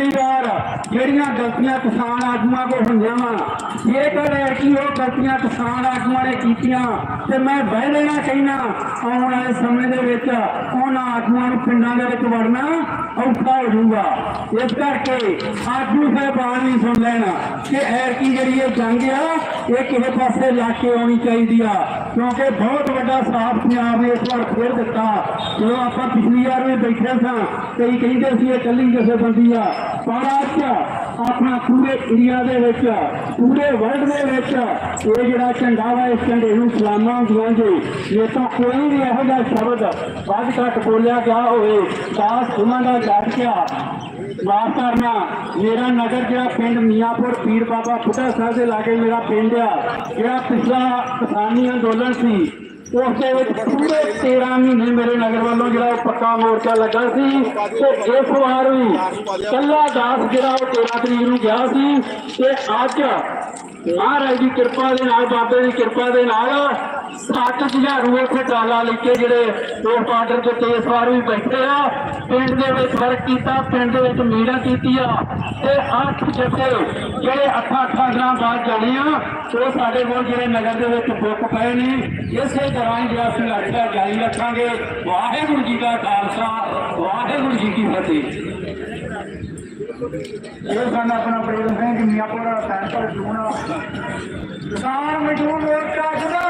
ਪਿਛਲੀ ਵਾਰ ਜਿਹੜੀਆਂ ਗਲਤੀਆਂ ਕਿਸਾਨ ਆਗੂਆਂ ਕੋ ਹੋਈਆਂ ਵਾ, ਜੇਕਰ ਐਸੀ ਉਹ ਗਲਤੀਆਂ ਕਿਸਾਨ ਆਗੂਆਂ ਨੇ ਕੀਤੀਆਂ, ਤੇ ਮੈਂ ਬਹਿ ਲੈਣਾ ਕਹਿਣਾ ਆਉਣ ਵਾਲੇ ਸਮੇਂ ਦੇ ਵਿੱਚ ਉਹਨਾਂ ਆਗੂਆਂ ਨੂੰ ਪਿੰਡਾਂ ਦੇ ਵਿੱਚ ਵੜਨਾ ਔਖਾ ਹੋ ਜਾਊਗਾ। ਇਸ ਕਰਕੇ ਆਗੂ ਸਾਹਿਬਾਨ ਵੀ ਸੁਣ ਲੈਣ ਕਿ ਐਰ ਕੀ ਜਿਹੜੀ ਇਹ ਜੰਗ ਆ, ਇਹ ਕਿਸੇ ਪਾਸੇ ਲਾ ਕੇ ਆਉਣੀ ਚਾਹੀਦੀ ਆ, ਕਿਉਂਕਿ ਬਹੁਤ ਵੱਡਾ ਸਾਥ ਪੰਜਾਬ ਨੇ ਇਸ ਵਾਰ ਫੇਰ ਦਿੱਤਾ। ਜਦੋਂ ਆਪਾਂ ਪਿਛਲੀ ਵਾਰ ਵੀ ਬੈਠੇ ਸਾਂ, ਕਈ ਕਹਿੰਦੇ ਸੀ ਇਹ ਕੱਲੀ ਜਥੇਬੰਦੀ ਆ ਪਰ ਆਪਣਾ ਪੂਰੇ ਇੰਡੀਆ ਦੇ ਵਿੱਚ, ਪੂਰੇ ਵਰਲਡ ਦੇ ਵਿੱਚ, ਇਹ ਜਿਹੜਾ ਝੰਡਾ ਵਾ, ਇਸ ਝੰਡੇ ਨੂੰ ਸਲਾਮਾਂ ਹੁੰਦੀਆਂ ਇਹ ਤਾਂ ਕੋਈ ਵੀ ਇਹੋ ਜਿਹਾ ਸ਼ਬਦ ਵੱਧ ਘੱਟ ਬੋਲਿਆ ਗਿਆ ਹੋਵੇ ਦਾਸ ਉਹਨਾਂ ਦਾ ਜੱਟ ਵਾਰ ਕਰਨਾ, ਮੇਰਾ ਨਗਰ ਜਿਹੜਾ ਪਿੰਡ ਮੀਆਂਪੁਰ ਪੀਰ ਬਾਬਾ ਬੁੱਢਾ ਸਾਹਿਬ ਦੇ ਲਾਗੇ ਮੇਰਾ ਪਿੰਡ ਆ, ਜਿਹੜਾ ਪਿਛਲਾ ਕਿਸਾਨੀ ਅੰਦੋਲਨ ਸੀ ਉਸ ਦੇ ਵਿੱਚ ਪੂਰੇ 13 ਮਹੀਨੇ ਮੇਰੇ ਨਗਰ ਵੱਲੋਂ ਜਿਹੜਾ ਉਹ ਪੱਕਾ ਮੋਰਚਾ ਲੱਗਾ ਸੀ ਤੇ ਇਸ ਵਾਰ ਵੀ ਕੱਲਾ ਦਾਸ ਜਿਹੜਾ ਉਹ 13 ਤਰੀਕ ਨੂੰ ਗਿਆ ਸੀ ਤੇ ਅੱਜ ਮਹਾਰਾਜ ਦੀ ਕਿਰਪਾ ਦੇ ਨਾਲ, ਬਾਬੇ ਦੀ ਕਿਰਪਾ ਦੇ ਨਾਲ 7000 ਇੱਥੇ ਟਰਾਲਾ ਲੈ ਕੇ ਜਿਹੜੇ ਰੋਡ ਪਾਰਟਰ ਤੇ ਇਸ ਵਾਰ ਵੀ ਬੈਠੇ ਆ। ਪਿੰਡ ਦੇ ਵਿੱਚ ਵਰਕ ਕੀਤਾ, ਪਿੰਡ ਦੇ ਵਿੱਚ ਮੀਟਿੰਗ ਕੀਤੀ ਆ ਤੇ ਅੱਠ ਜੱਥੇ ਜਿਹੜੇ ਅੱਠਾਂ ਅੱਠਾਂ ਦਿਨਾਂ ਬਾਅਦ ਜਾਣੇ ਆ, ਉਹ ਸਾਡੇ ਕੋਲ ਜਿਹੜੇ ਨਗਰ ਦੇ ਵਿੱਚ ਬੁੱਕ ਪਏ ਨੇ, ਇਸੇ ਦੌਰਾਨ ਜਿਹੜਾ ਅਸੀਂ ਲੜਕਾ ਜਾਰੀ ਰੱਖਾਂਗੇ। ਵਾਹਿਗੁਰੂ ਜੀ ਦਾ ਖਾਲਸਾ, ਵਾਹਿਗੁਰੂ ਜੀ ਕੀ ਫਤਿਹ। ਇਹ ਸਾਡਾ ਆਪਣਾ ਪ੍ਰੇਮ ਸਿੰਘ ਮੀਆਂਪੁਰ ਸੈਂਟਰ ਕਿਸਾਨ ਮਜ਼ਦੂਰ ਮੋਰਚਾ ਜਿੰਦਾਬਾਦ